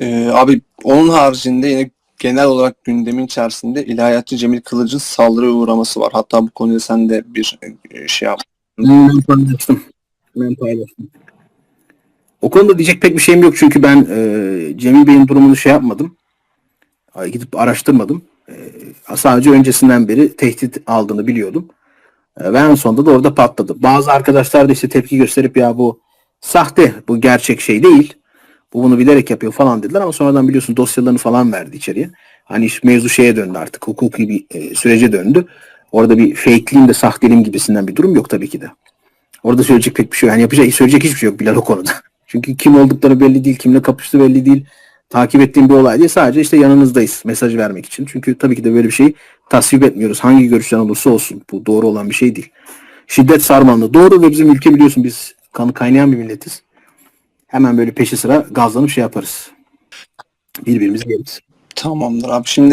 Ee, abi onun haricinde yine genel olarak gündemin içerisinde ilahiyatçı Cemil Kılıç'ın saldırıya uğraması var. Hatta bu konuda sen de bir e, şey yap. Ben paylaştım. Ben paylaştım. O konuda diyecek pek bir şeyim yok çünkü ben e, Cemil Bey'in durumunu şey yapmadım. Gidip araştırmadım. E, sadece öncesinden beri tehdit aldığını biliyordum. E, ve en sonunda da orada patladı. Bazı arkadaşlar da işte tepki gösterip ya bu sahte, bu gerçek şey değil. Bu bunu bilerek yapıyor falan dediler ama sonradan biliyorsun dosyalarını falan verdi içeriye. Hani iş mevzu şeye döndü artık. Hukuki bir e, sürece döndü. Orada bir fakeliyim de sahteliğim gibisinden bir durum yok tabii ki de. Orada söyleyecek pek bir şey yok. Yani yapacak, söyleyecek hiçbir şey yok Bilal o konuda. Çünkü kim oldukları belli değil, kimle kapıştı belli değil. Takip ettiğim bir olay değil. Sadece işte yanınızdayız mesajı vermek için. Çünkü tabii ki de böyle bir şey tasvip etmiyoruz. Hangi görüşten olursa olsun. Bu doğru olan bir şey değil. Şiddet sarmalını doğru ve bizim ülke biliyorsun biz kanı kaynayan bir milletiz. Hemen böyle peşi sıra gazlanıp şey yaparız. Birbirimizi yeriz. Tamamdır abi. Şimdi